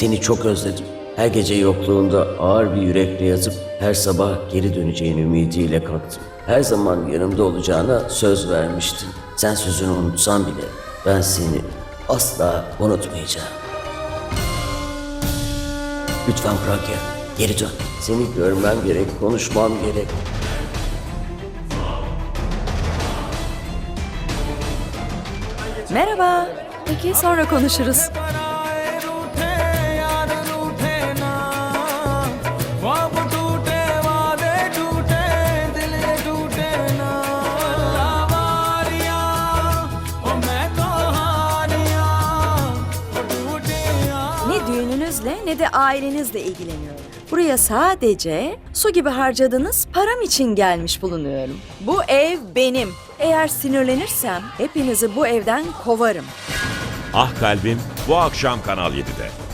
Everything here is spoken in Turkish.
Seni çok özledim. Her gece yokluğunda ağır bir yürekle yatıp her sabah geri döneceğin ümidiyle kalktım. Her zaman yanımda olacağına söz vermiştin. Sen sözünü unutsan bile ben seni asla unutmayacağım. Lütfen Pragya geri dön. Seni görmem gerek, konuşmam gerek. Merhaba. Peki sonra konuşuruz. Düğününüzle ne de ailenizle ilgileniyorum. Buraya sadece su gibi harcadığınız param için gelmiş bulunuyorum. Bu ev benim. Eğer sinirlenirsem hepinizi bu evden kovarım. Ah Kalbim bu akşam Kanal 7'de.